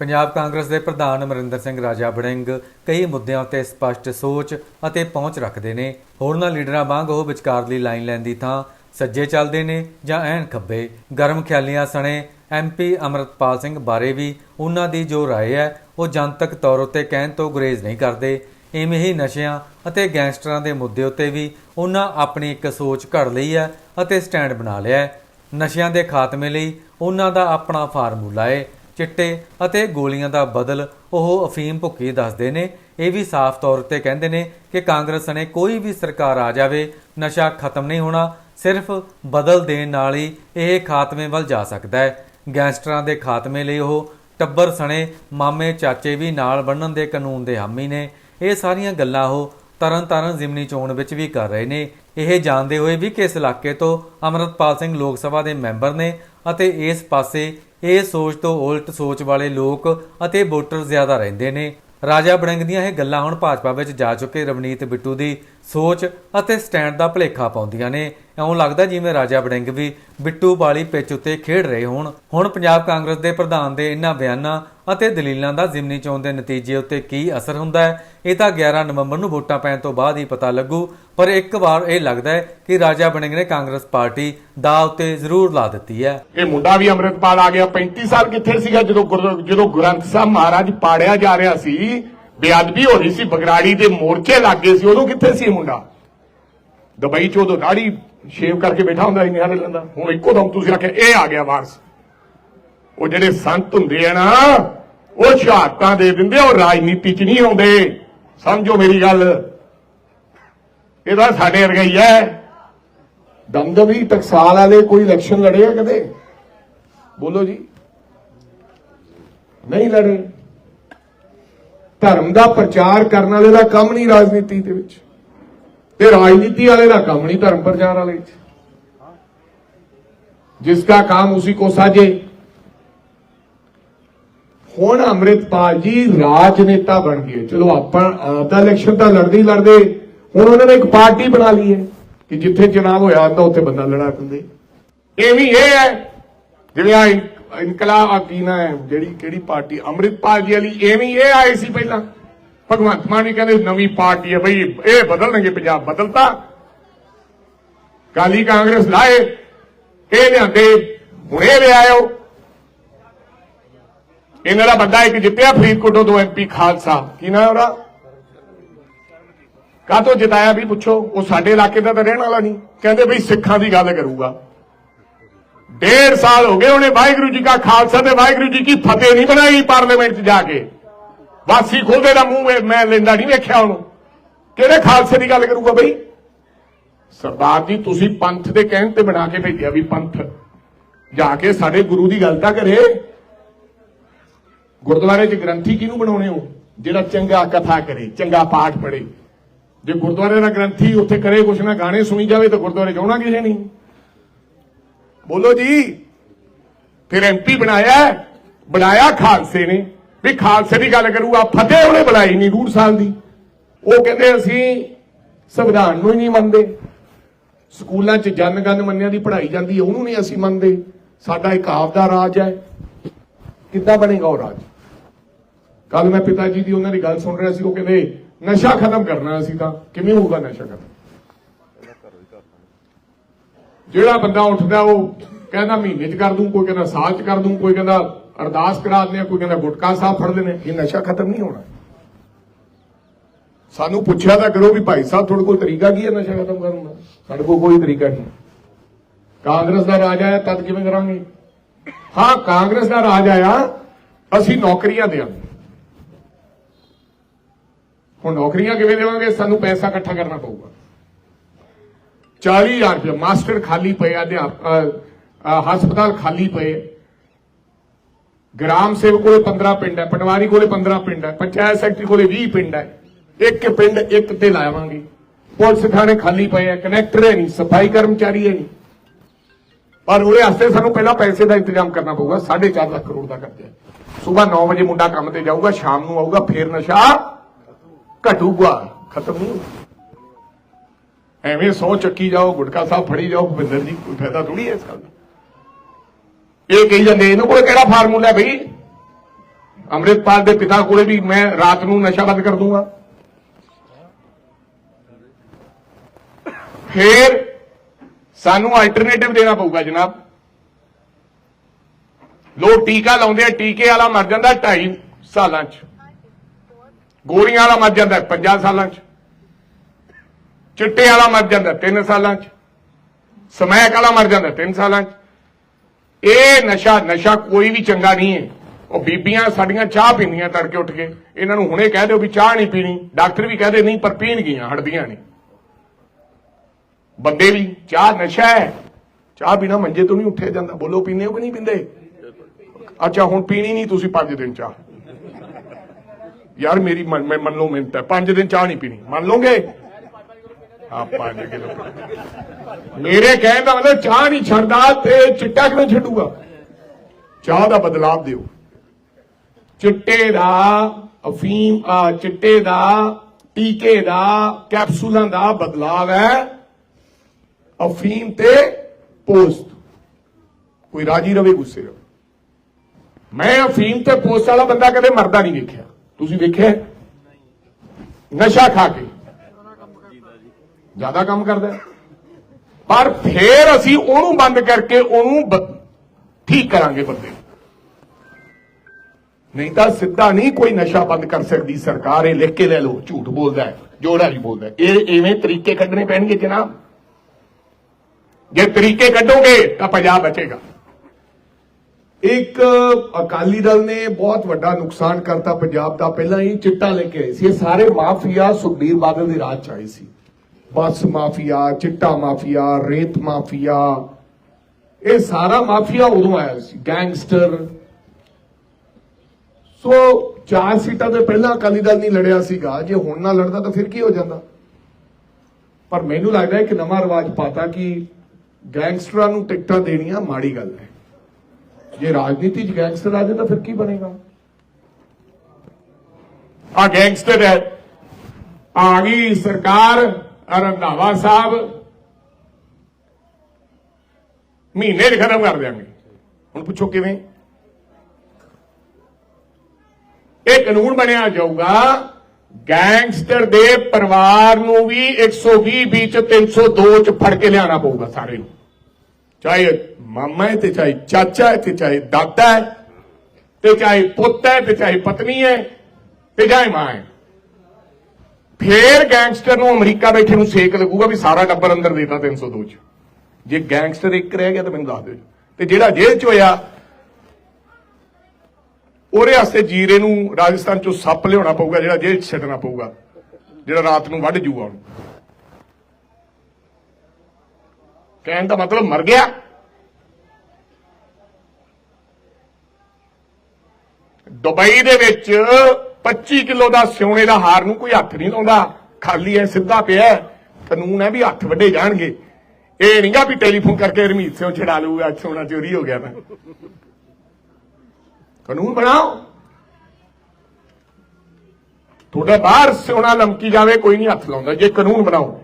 ਪੰਜਾਬ ਕਾਂਗਰਸ ਦੇ ਪ੍ਰਧਾਨ ਅਮਰਿੰਦਰ ਸਿੰਘ ਰਾਜਾ ਵੜਿੰਗ ਕਈ ਮੁੱਦਿਆਂ ਉੱਤੇ ਸਪਸ਼ਟ ਸੋਚ ਅਤੇ ਪਹੁੰਚ ਰੱਖਦੇ ਨੇ ਹੋਰਨਾਂ ਲੀਡਰਾਂ ਵਾਂਗ ਉਹ ਵਿਚਕਾਰਲੀ ਲਾਈਨ ਲੈਣ ਦੀ ਥਾਂ ਸੱਜੇ ਚੱਲਦੇ ਨੇ ਜਾਂ ਐਨ ਖੱਬੇ ਗਰਮ ਖਿਆਲੀਆਂ ਸਣੇ ਐਮਪੀ ਅਮਰਤਪਾਲ ਸਿੰਘ ਬਾਰੇ ਵੀ ਉਹਨਾਂ ਦੀ ਜੋ رائے ਹੈ ਉਹ ਜਨਤਕ ਤੌਰ ਉੱਤੇ ਕਹਿਣ ਤੋਂ ਗੁਰੇਜ਼ ਨਹੀਂ ਕਰਦੇ ਇਵੇਂ ਹੀ ਨਸ਼ਿਆਂ ਅਤੇ ਗੈਂਗਸਟਰਾਂ ਦੇ ਮੁੱਦੇ ਉੱਤੇ ਵੀ ਉਹਨਾਂ ਆਪਣੀ ਇੱਕ ਸੋਚ ਘੜ ਲਈ ਹੈ ਅਤੇ ਸਟੈਂਡ ਬਣਾ ਲਿਆ ਹੈ ਨਸ਼ਿਆਂ ਦੇ ਖਾਤਮੇ ਲਈ ਉਹਨਾਂ ਦਾ ਆਪਣਾ ਫਾਰਮੂਲਾ ਹੈ ਚਿੱਟੇ ਅਤੇ ਗੋਲੀਆਂ ਦਾ ਬਦਲ ਉਹ ਅਫੀਮ ਭੁੱਕੀ ਦੱਸਦੇ ਨੇ। ਇਹ ਵੀ ਸਾਫ਼ ਤੌਰ ਤੇ ਕਹਿੰਦੇ ਨੇ ਕਿ ਕਾਂਗਰਸ ਨੇ ਕੋਈ ਵੀ ਸਰਕਾਰ ਆ ਜਾਵੇ, ਨਸ਼ਾ ਖਤਮ ਨਹੀਂ ਹੋਣਾ, ਸਿਰਫ ਬਦਲ ਦੇਣ ਨਾਲ ਹੀ ਇਹ ਖਾਤਮੇ ਵੱਲ ਜਾ ਸਕਦਾ ਹੈ। ਗੈਂਗਸਟਰਾਂ ਦੇ ਖਾਤਮੇ ਲਈ ਉਹ ਟੱਬਰ ਸਣੇ ਮਾਮੇ ਚਾਚੇ ਵੀ ਨਾਲ ਬੰਨਣ ਦੇ ਕਾਨੂੰਨ ਦੇ ਹਾਮੀ ਨੇ। ਇਹ ਸਾਰੀਆਂ ਗੱਲਾਂ ਉਹ ਤਰਨ ਜ਼ਿਮਨੀ ਚੋਣ ਵਿੱਚ ਵੀ ਕਰ ਰਹੇ ਨੇ। ਇਹ ਜਾਣਦੇ ਹੋਏ ਵੀ ਕਿ ਇਸ ਇਲਾਕੇ ਤੋਂ ਅਮਰਤਪਾਲ ਸਿੰਘ ਲੋਕ ਸਭਾ ਦੇ ਮੈਂਬਰ ਨੇ ਅਤੇ ਇਸ ਪਾਸੇ ਇਹ ਸੋਚ ਤੋਂ ਉਲਟ ਸੋਚ ਵਾਲੇ ਲੋਕ ਅਤੇ ਵੋਟਰ ਜ਼ਿਆਦਾ ਰਹਿੰਦੇ ਨੇ। ਰਾਜਾ ਬੜਿੰਗ ਦੀਆਂ ਇਹ ਗੱਲਾਂ ਹੁਣ ਭਾਜਪਾ ਵਿੱਚ ਜਾ ਚੁੱਕੇ ਰਵਨੀਤ ਬਿੱਟੂ ਦੀ ਸੋਚ ਅਤੇ ਸਟੈਂਡ ਦਾ ਭਲੇਖਾ ਪਾਉਂਦੀਆਂ ਨੇ। ਇਉਂ ਲੱਗਦਾ ਜਿਵੇਂ ਰਾਜਾ ਬੜਿੰਗ ਵੀ ਬਿੱਟੂ ਵਾਲੀ ਪਿੱਚ ਉੱਤੇ ਖੇਡ ਰਹੇ ਹੋਣ। ਹੁਣ ਪੰਜਾਬ ਕਾਂਗਰਸ ਦੇ ਪ੍ਰਧਾਨ ਦੇ ਇਹਨਾਂ ਬਿਆਨਾਂ ਅਤੇ ਦਲੀਲਾਂ ਦਾ ਜ਼ਿਮਨੀ ਚੋਣ ਦੇ ਨਤੀਜੇ ਉੱਤੇ ਕੀ ਅਸਰ ਹੁੰਦਾ ਹੈ, ਇਹ ਤਾਂ 11 ਨਵੰਬਰ ਨੂੰ ਵੋਟਾਂ ਪੈਣ ਤੋਂ ਬਾਅਦ ਹੀ ਪਤਾ ਲੱਗੂ। ਪਰ ਇੱਕ ਵਾਰ ਇਹ ਲੱਗਦਾ ਹੈ ਕਿ ਰਾਜਾ ਬੜਿੰਗ ਨੇ ਕਾਂਗਰਸ ਪਾਰਟੀ ਦਾ ਉੱਤੇ ਜ਼ਰੂਰ ਲਾ ਦਿੱਤੀ ਹੈ। ਇਹ ਮੁੰਡਾ ਵੀ ਅੰਮ੍ਰਿਤਪਾਲ ਆ ਗਿਆ 35 ਸਾਲ ਕਿੱਥੇ ਸੀਗਾ ਜਦੋਂ ਜਦੋਂ ਗ੍ਰੰਥ ਸਾਹਿਬ ਮਹਾਰਾਜ ਪਾੜਿਆ ਜਾ ਰਿਹਾ ਸੀ। ਬੇਅਦਬੀ ਹੋ ਰਹੀ ਸੀ, ਬਗਰਾੜੀ ਦੇ ਮੋਰਚੇ ਲੱਗੇ ਸੀ, ਉਦੋਂ ਕਿੱਥੇ ਸੀ ਮੁੰਡਾ? ਦੁਬਈ ਚ ਉਦੋਂ ਦਾੜੀ ਸ਼ੇਵ ਕਰਕੇ ਬੈਠਾ ਹੁੰਦਾ ਸੀ ਨਿਹਾਰੇ ਲੈਂਦਾ ਹੁਣ ਇੱਕੋ ਦਮ ਤੁਸੀਂ ਆਖਿਆ ਇਹ ਆ ਗਿਆ ਵਾਰਸ। ਉਹ ਜਿਹੜੇ ਸੰਤ ਹੁੰਦੇ ਆ ਨਾ, ਉਹ ਸ਼ਹਾਦਤਾਂ ਦੇ ਦਿੰਦੇ ਉਹ ਰਾਜਨੀਤੀ ਚ ਨਹੀਂ ਆਉਂਦੇ। ਸਮਝੋ ਮੇਰੀ ਗੱਲ। ਇਹਦਾ ਸਾਡੇ ਵਰਗਾ ਹੀ ਹੈ। ਦਮਦਮੀ ਟਕਸਾਲ ਵਾਲੇ ਕੋਈ ਇਲੈਕਸ਼ਨ ਲੜੇ ਆ ਕਦੇ? ਬੋਲੋ ਜੀ। ਨਹੀਂ ਲੜੇ। ਧਰਮ ਦਾ ਪ੍ਰਚਾਰ ਕਰਨ ਵਾਲੇ ਦਾ ਕੰਮ ਨਹੀਂ ਰਾਜਨੀਤੀ ਦੇ ਵਿੱਚ। ਤੇ ਰਾਜਨੀਤੀ ਵਾਲੇ ਦਾ ਕੰਮ ਨਹੀਂ ਧਰਮ ਪ੍ਰਚਾਰ ਵਾਲੇ ਚ। ਜਿਸ ਦਾ ਕੰਮ ਉਸੇ ਕੋ ਸਾਜੇ। ਹੁਣ ਅਮਰਿਤਪਾਲ ਜੀ ਰਾਜਨੇਤਾ ਬਣ ਗਏ। ਚਲੋ ਆਪਾਂ ਆਪਦਾ ਇਲੈਕਸ਼ਨ ਤਾਂ ਲੜਦੇ ਹੀ ਲੜਦੇ। ਹੁਣ ਉਹਨਾਂ ਨੇ ਇੱਕ ਪਾਰਟੀ ਬਣਾ ਲਈ ਹੈ ਕਿ ਜਿੱਥੇ ਚੁਣਾਵ ਹੋਇਆ ਤਾਂ ਉੱਥੇ ਬੰਦਾ ਲੜਾ ਦਿੰਦੇ। ਐਵੇਂ ਇਹ ਹੈ ਜਿਵੇਂ ਇਨਕਲਾਬ ਆਕੀਨਾ ਹੈ, ਜਿਹੜੀ, ਕਿਹੜੀ ਪਾਰਟੀ? ਅਮਰਿਤਪਾਲ ਜੀ ਵਾਲੀ ਐਵੇਂ ਇਹ ਆਏ ਸੀ ਪਹਿਲਾਂ। ਭਗਵੰਤ ਮਾਨ ਵੀ ਕਹਿੰਦੇ ਨਵੀਂ ਪਾਰਟੀ ਹੈ ਬਈ, ਇਹ ਬਦਲਣਗੇ ਪੰਜਾਬ, ਬਦਲਤਾ। ਕਾਲੀ ਕਾਂਗਰਸ ਲਾਏ, ਇਹ ਲਿਆਂਦੇ, ਹੁਣ ਲਿਆਇਓ ਇਹਨਾਂ ਦਾ ਬੰਦਾ ਇੱਕ ਜਿੱਤਿਆ ਫਰੀਦਕੋਟੋਂ ਤੋਂ ਐਮਪੀ ਖਾਲਸਾ। ਕੀ ਨਾਮ ਉਹਦਾ? ਕਾਹਤੋਂ ਜਿਤਾਇਆ ਵੀ ਪੁੱਛੋ, ਉਹ ਸਾਡੇ ਇਲਾਕੇ ਦਾ ਤਾਂ ਰਹਿਣ ਵਾਲਾ ਨਹੀਂ। ਕਹਿੰਦੇ ਬਈ ਸਿੱਖਾਂ ਦੀ ਗੱਲ ਕਰੂਗਾ। ਡੇਢ ਸਾਲ ਹੋ ਗਏ ਉਹਨੇ ਵਾਹਿਗੁਰੂ ਜੀ ਕਾ ਖਾਲਸਾ ਤੇ ਵਾਹਿਗੁਰੂ ਜੀ ਕੀ ਫਤਿਹ ਨਹੀਂ ਬਣਾਈ ਪਾਰਲੀਮੈਂਟ 'ਚ ਜਾ ਕੇ। ਵਾਸੀ ਖੋਲਦੇ ਦਾ ਮੂੰਹ, ਮੈਂ ਲੈਂਦਾ ਨਹੀਂ ਵੇਖਿਆ ਉਹਨੂੰ। ਕਿਹੜੇ ਖਾਲਸੇ ਦੀ ਗੱਲ ਕਰੂਗਾ ਬਈ? ਸਰਦਾਰ ਜੀ, ਤੁਸੀਂ ਪੰਥ ਦੇ ਕਹਿਣ ਤੇ ਬਣਾ ਕੇ ਭੇਜਿਆ ਵੀ ਪੰਥ। ਜਾ ਕੇ ਸਾਡੇ ਗੁਰੂ ਦੀ ਗੱਲ ਤਾਂ ਕਰੇ। ਗੁਰਦੁਆਰੇ 'ਚ ਗ੍ਰੰਥੀ ਕਿਹਨੂੰ ਬਣਾਉਣੇ ਹੋ? ਜਿਹੜਾ ਚੰਗਾ ਕਥਾ ਕਰੇ, ਚੰਗਾ ਪਾਠ ਪੜ੍ਹੇ। ਜੇ ਗੁਰਦੁਆਰੇ ਦਾ ਗ੍ਰੰਥੀ ਉੱਥੇ ਕਰੇ, ਕੁਛ ਨਾ ਗਾਣੇ ਸੁਣੀ ਜਾਵੇ ਤਾਂ ਗੁਰਦੁਆਰੇ ਜਾਣਾ ਕਿਸੇ ਨਹੀਂ ਬੋਲੋ ਜੀ, ਫਿਰ ਐਮਪੀ ਬਣਾਇਆ ਬਣਾਇਆ ਖਾਲਸੇ ਨੇ। ਵੀ ਖਾਲਸੇ ਦੀ ਗੱਲ ਕਰੂਗਾ ਫਤਿਹ ਉਹਨੇ ਬੁਲਾਈ ਨਹੀਂ ਡੂਢ ਸਾਲ ਦੀ। ਉਹ ਕਹਿੰਦੇ ਅਸੀਂ ਸੰਵਿਧਾਨ ਨੂੰ ਹੀ ਨਹੀਂ ਮੰਨਦੇ। ਸਕੂਲਾਂ 'ਚ ਜਨਗਣ ਮੰਨਿਆ ਦੀ ਪੜ੍ਹਾਈ ਜਾਂਦੀ ਹੈ ਉਹਨੂੰ ਨਹੀਂ ਅਸੀਂ ਮੰਨਦੇ। ਸਾਡਾ ਇੱਕ ਆਪ ਦਾ ਰਾਜ ਹੈ। ਕਿੱਦਾਂ ਬਣੇਗਾ ਉਹ ਰਾਜ? ਕੱਲ ਮੈਂ ਪਿਤਾ ਜੀ ਦੀ ਉਹਨਾਂ ਦੀ ਗੱਲ ਸੁਣ ਰਿਹਾ ਸੀ, ਉਹ ਕਹਿੰਦੇ, ਨਸ਼ਾ ਖਤਮ ਕਰਨਾ ਅਸੀਂ ਤਾਂ। ਕਿਵੇਂ ਹੋਊਗਾ ਨਸ਼ਾ ਖਤਮ? ਜਿਹੜਾ ਬੰਦਾ ਉੱਠਦਾ, ਉਹ ਕਹਿੰਦਾ ਮਹੀਨੇ 'ਚ ਕਰ ਦੂੰ, ਕੋਈ ਕਹਿੰਦਾ ਸਾਲ 'ਚ ਕਰ ਦੂੰ, ਕੋਈ ਕਹਿੰਦਾ ਅਰਦਾਸ ਕਰਾ ਦਿੰਦੇ ਆ ਕੋਈ ਕਹਿੰਦਾ ਗੁਟਕਾ ਸਾਹਿਬ ਫੜ ਲੈਣੇ ਇਹ ਨਸ਼ਾ ਖਤਮ ਨਹੀਂ ਹੋਣਾ। ਸਾਨੂੰ ਪੁੱਛਿਆ ਤਾਂ ਕਰੋ ਵੀ ਭਾਈ ਸਾਹਿਬ ਤੁਹਾਡੇ ਕੋਲ ਤਰੀਕਾ ਕੀ ਹੈ ਨਸ਼ਾ ਖਤਮ ਕਰਨ ਦਾ? ਸਾਡੇ ਕੋਲ ਕੋਈ ਤਰੀਕਾ ਨਹੀਂ। ਕਾਂਗਰਸ ਦਾ ਰਾਜ ਆਇਆ ਤਦ ਕਿਵੇਂ ਕਰਾਂਗੇ? ਹਾਂ ਕਾਂਗਰਸ ਦਾ ਰਾਜ ਆਇਆ ਅਸੀਂ ਨੌਕਰੀਆਂ ਦੇਵਾਂਗੇ ਹੁਣ ਨੌਕਰੀਆਂ ਕਿਵੇਂ ਦੇਵਾਂਗੇ? ਸਾਨੂੰ ਪੈਸਾ ਇਕੱਠਾ ਕਰਨਾ ਪਊਗਾ। 40000 ਰੁਪਏ ਮਾਸਟਰ ਖਾਲੀ ਪਏ ਅ, ਹਸਪਤਾਲ ਖਾਲੀ ਪਏ। ਗ੍ਰਾਮ ਸੇਵਕ ਕੋਲੇ 15 ਪਿੰਡ ਹੈ, ਪਟਵਾਰੀ ਕੋਲੇ 15 ਪਿੰਡ ਹੈ, ਪੰਚਾਇਤ ਸੈਕਟਰੀ ਕੋਲੇ 20 ਪਿੰਡ ਹੈ। ਇੱਕ ਪਿੰਡ ਇੱਕ ਤੇ ਲਾਵਾਂਗੇ। ਪੁਲਿਸ ਥਾਣੇ ਖਾਲੀ ਪਏ ਹੈ, ਕਨੈਕਟਰ ਹੈ ਨਹੀਂ, ਸਫ਼ਾਈ ਕਰਮਚਾਰੀ ਹੈ ਨਹੀਂ। ਪਰ ਉਹਦੇ ਵਾਸਤੇ ਸਾਨੂੰ ਪਹਿਲਾਂ ਪੈਸੇ ਦਾ ਇੰਤਜ਼ਾਮ ਕਰਨਾ ਪਊਗਾ 4.5 ਲੱਖ ਕਰੋੜ ਦਾ ਕਰਜ਼ਾ ਸਵੇਰ 9 ਵਜੇ ਮੁੰਡਾ ਕੰਮ ਤੇ ਜਾਊਗਾ, ਸ਼ਾਮ ਨੂੰ ਆਊਗਾ, ਫੇਰ ਨਸ਼ਾ ਘਟੂਗਾ, ਖਤਮ ਨਹੀਂ ਹੋਊਗਾ। ਐਵੇਂ ਸੌ ਚੱਕੀ ਜਾਓ, ਗੁਟਕਾ ਸਾਹਿਬ ਫੜੀ ਜਾਓ, ਭੁਪਿੰਦਰ ਜੀ, ਕੋਈ ਫਾਇਦਾ ਥੋੜੀ ਹੈ ਇਸ ਗੱਲ ਦਾ? ਇਹ ਕਹੀ ਜਾਂਦੇ ਇਹਨਾਂ ਕੋਲ ਕਿਹੜਾ ਫਾਰਮੂਲਾ ਹੈ ਬਈ? ਅੰਮ੍ਰਿਤਪਾਲ ਦੇ ਪਿਤਾ ਕੋਲੇ ਵੀ ਮੈਂ ਰਾਤ ਨੂੰ ਨਸ਼ਾ ਬੰਦ ਕਰ ਦੂੰਗਾ। ਫੇਰ ਸਾਨੂੰ ਆਲਟਰਨੇਟਿਵ ਦੇਣਾ ਪਊਗਾ ਜਨਾਬ। ਲੋਕ ਟੀਕਾ ਲਾਉਂਦੇ ਆ, ਟੀਕੇ ਵਾਲਾ ਮਰ ਜਾਂਦਾ 2.5 ਸਾਲਾਂ 'ਚ। ਗੋਲੀਆਂ ਵਾਲਾ ਮਰ ਜਾਂਦਾ 5 ਸਾਲਾਂ 'ਚ। ਚਿੱਟੇ ਵਾਲਾ ਮਰ ਜਾਂਦਾ 3 ਸਾਲਾਂ 'ਚ। ਸਮੈਕ ਵਾਲਾ ਮਰ ਜਾਂਦਾ 3 ਸਾਲਾਂ 'ਚ। ਇਹ ਨਸ਼ਾ ਨਸ਼ਾ ਕੋਈ ਵੀ ਚੰਗਾ ਨਹੀਂ ਹੈ। ਉਹ ਬੀਬੀਆਂ ਸਾਡੀਆਂ ਚਾਹ ਪੀਂਦੀਆਂ ਤੜਕੇ ਉੱਠ ਕੇ। ਇਹਨਾਂ ਨੂੰ ਹੁਣੇ ਕਹਿ ਦਿਓ ਵੀ ਚਾਹ ਨਹੀਂ ਪੀਣੀ। ਡਾਕਟਰ ਵੀ ਕਹਦੇ ਨਹੀਂ, ਪਰ ਪੀਣਗੀਆਂ ਹਟਦੀਆਂ ਨਹੀਂ। ਬੰਦੇ ਵੀ, ਚਾਹ ਨਸ਼ਾ ਹੈ। ਚਾਹ ਬਿਨਾ ਮੰਜੇ ਤੋਂ ਨਹੀਂ ਉੱਠਿਆ ਜਾਂਦਾ। ਬੋਲੋ, ਪੀਂਦੇ ਹੋ ਕਿ ਨਹੀਂ ਪੀਂਦੇ? ਅੱਛਾ, ਹੁਣ ਪੀਣੀ ਨਹੀਂ, ਤੁਸੀਂ 5 ਦਿਨ ਚਾਹ। ਯਾਰ, ਮੇਰੀ ਮੰਨ- ਲਓ ਮਿਹਨਤ ਹੈ। 5 ਦਿਨ ਚਾਹ ਨਹੀਂ ਪੀਣੀ। ਮੰਨ ਲਓਗੇ? ਹਾਂ 5 ਕਿਲੋ। ਮੇਰੇ ਕਹਿਣ ਦਾ ਮਤਲਬ ਚਾਹ ਨਹੀਂ ਛੱਡਦਾ ਤੇ ਚਿੱਟਾ ਕਿਵੇਂ ਛੱਡੂਗਾ? ਚਾਹ ਦਾ ਬਦਲਾਵ ਦਿਓ। ਚਿੱਟੇ ਦਾ ਅਫੀਮ, ਆ, ਚਿੱਟੇ ਦਾ, ਟੀਕੇ ਦਾ, ਕੈਪਸੂਲਾਂ ਦਾ ਬਦਲਾਵ ਹੈ। ਅਫੀਮ ਤੇ ਪੋਸਟ ਕੋਈ ਰਾਜੀ ਰਵੇ, ਗੁੱਸੇ ਰਵੇ। ਮੈਂ ਅਫੀਮ ਤੇ ਪੋਸਟ ਵਾਲਾ ਬੰਦਾ ਕਦੇ ਮਰਦਾ ਨਹੀਂ ਵੇਖਿਆ। ਤੁਸੀਂ ਵੇਖਿਆ ਨਸ਼ਾ ਖਾ ਕੇ। ਜ਼ਿਆਦਾ ਕੰਮ ਕਰਦਾ ਪਰ ਫੇਰ ਅਸੀਂ ਉਹਨੂੰ ਬੰਦ ਕਰਕੇ ਉਹਨੂੰ ਠੀਕ ਕਰਾਂਗੇ ਬੰਦੇ ਨਹੀਂ ਤਾਂ ਸਿੱਧਾ ਨਹੀਂ ਕੋਈ ਨਸ਼ਾ ਬੰਦ ਕਰ ਸਕਦੀ, ਸਰਕਾਰ ਇਹ ਲਿਖ ਕੇ ਲੈ ਲਓ, ਝੂਠ ਬੋਲਦਾ ਹੈ ਜੋੜਾ ਨਹੀਂ ਬੋਲਦਾ ਇਹ ਐਵੇਂ ਤਰੀਕੇ ਕੱਢਣੇ ਪੈਣਗੇ ਜਨਾਬ। ਜੇ ਤਰੀਕੇ ਕੱਢੋਗੇ ਤਾਂ ਪੰਜਾਬ ਬਚੇਗਾ। ਇੱਕ ਅਕਾਲੀ ਦਲ ਨੇ ਬਹੁਤ ਵੱਡਾ ਨੁਕਸਾਨ ਕਰਤਾ, ਪੰਜਾਬ ਦਾ। ਪਹਿਲਾਂ ਹੀ ਚਿੱਟਾ ਲੈ ਕੇ ਆਏ ਸੀ। ਇਹ ਸਾਰੇ ਮਾਫੀਆ ਸੁਖਬੀਰ ਬਾਦਲ ਦੇ ਰਾਜ ਚ ਆਏ ਸੀ। ਬੱਸ ਮਾਫੀਆ, ਚਿੱਟਾ ਮਾਫੀਆ, ਰੇਤ ਮਾਫੀਆ। ਇਹ ਸਾਰਾ ਮਾਫੀਆ ਉਦੋਂ ਆਇਆ ਸੀ, ਗੈਂਗਸਟਰ। ਸੋ ਚਾਰ ਸੀਟਾਂ ਤੇ ਪਹਿਲਾਂ ਅਕਾਲੀ ਦਲ ਨਹੀਂ ਲੜਿਆ ਸੀਗਾ, ਜੇ ਹੁਣ ਨਾ ਲੜਦਾ ਤਾਂ ਫਿਰ ਕੀ ਹੋ ਜਾਂਦਾ? ਪਰ ਮੈਨੂੰ ਲੱਗਦਾ ਹੈ ਕਿ ਨਵਾਂ ਰਿਵਾਜ ਪਾਤਾ ਕਿ ਗੈਂਗਸਟਰਾਂ ਨੂੰ ਟਿਕਟਾਂ ਦੇਣੀਆਂ ਮਾੜੀ ਗੱਲ ਹੈ। ਜੇ ਰਾਜਨੀਤੀ 'ਚ ਗੈਂਗਸਟਰ ਆ ਜਾਏ ਤਾਂ ਫਿਰ ਕੀ ਬਣੇਗਾ? ਆ ਗੈਂਗਸਟਰ ਹੈ। ਆ ਗਈ ਸਰਕਾਰ। ਰੰਧਾਵਾ ਸਾਹਿਬ। ਮਹੀਨੇ 'ਚ ਖਤਮ ਕਰ ਦਿਆਂਗੇ। ਹੁਣ ਪੁੱਛੋ ਕਿਵੇਂ? ਇਹ ਕਾਨੂੰਨ ਬਣਿਆ ਜਾਊਗਾ, ਗੈਂਗਸਟਰ ਦੇ ਪਰਿਵਾਰ ਨੂੰ ਵੀ 120 ਵਿੱਚ 302 ਚ ਫੜ ਕੇ ਲਿਆਣਾ ਪਊਗਾ ਸਾਰੇ ਨੂੰ। ਚਾਹੇ ਮਾਮਾ ਹੈ ਤੇ ਚਾਹੇ ਚਾਚਾ ਹੈ ਤੇ ਚਾਹੇ ਦਾਦਾ ਹੈ ਤੇ ਚਾਹੇ ਪੁੱਤ ਹੈ ਤੇ ਚਾਹੇ ਪਤਨੀ ਹੈ ਤੇ ਚਾਹੇ ਮਾਂ ਹੈ। ਫੇਰ ਗੈਂਗਸਟਰ ਨੂੰ ਅਮਰੀਕਾ ਬੈਠੇ ਨੂੰ ਸੇਕ ਲੱਗੂਗਾ ਵੀ ਸਾਰਾ ਟੱਬਰ ਅੰਦਰ ਦੇਤਾ 302 ਚ। ਜੇ ਗੈਂਗਸਟਰ ਇੱਕ ਰਹਿ ਗਿਆ ਤਾਂ ਮੈਨੂੰ ਦੱਸ ਦਿਓ ਤੇ ਜਿਹੜਾ ਜੇਲ੍ਹ ਚ ਹੋਇਆ, ਉਹਦੇ ਵਾਸਤੇ ਜੀਰੇ ਨੂੰ ਰਾਜਸਥਾਨ ਚੋਂ ਸੱਪ ਲਿਆਉਣਾ ਪਊਗਾ, ਜਿਹੜਾ ਜੇਲ੍ਹ ਚ ਛੱਡਣਾ ਪਊਗਾ, ਜਿਹੜਾ ਰਾਤ ਨੂੰ ਵੱਢ ਜੂਗਾ ਉਹਨੂੰ। ਕਹਿਣ ਦਾ ਮਤਲਬ ਮਰ ਗਿਆ। ਦੁਬਈ ਦੇ ਵਿੱਚ 25 ਕਿਲੋ ਦਾ ਸਿਉਣੇ ਦਾ ਹਾਰ ਨੂੰ ਕੋਈ ਹੱਥ ਨਹੀਂ ਲਾਉਂਦਾ। ਖਾਲੀ ਐ ਸਿੱਧਾ ਪਿਆ ਕਾਨੂੰਨ ਹੈ ਵੀ ਹੱਥ ਵੱਡੇ ਜਾਣਗੇ। ਇਹ ਨਹੀਂਗਾ ਵੀ ਟੈਲੀਫੋਨ ਕਰਕੇ ਰਮੀਤ ਸਿੰਘ ਛਡਾ ਲਊਗਾ ਸੋਨਾ ਚੋਰੀ ਹੋ ਗਿਆ ਤਾਂ ਕਾਨੂੰਨ ਬਣਾਓ। ਤੁਹਾਡਾ ਬਾਹਰ ਸੋਨਾ ਲਮਕੀ ਜਾਵੇ, ਕੋਈ ਨਹੀਂ ਹੱਥ ਲਾਉਂਦਾ। ਜੇ ਕਾਨੂੰਨ ਬਣਾਓ।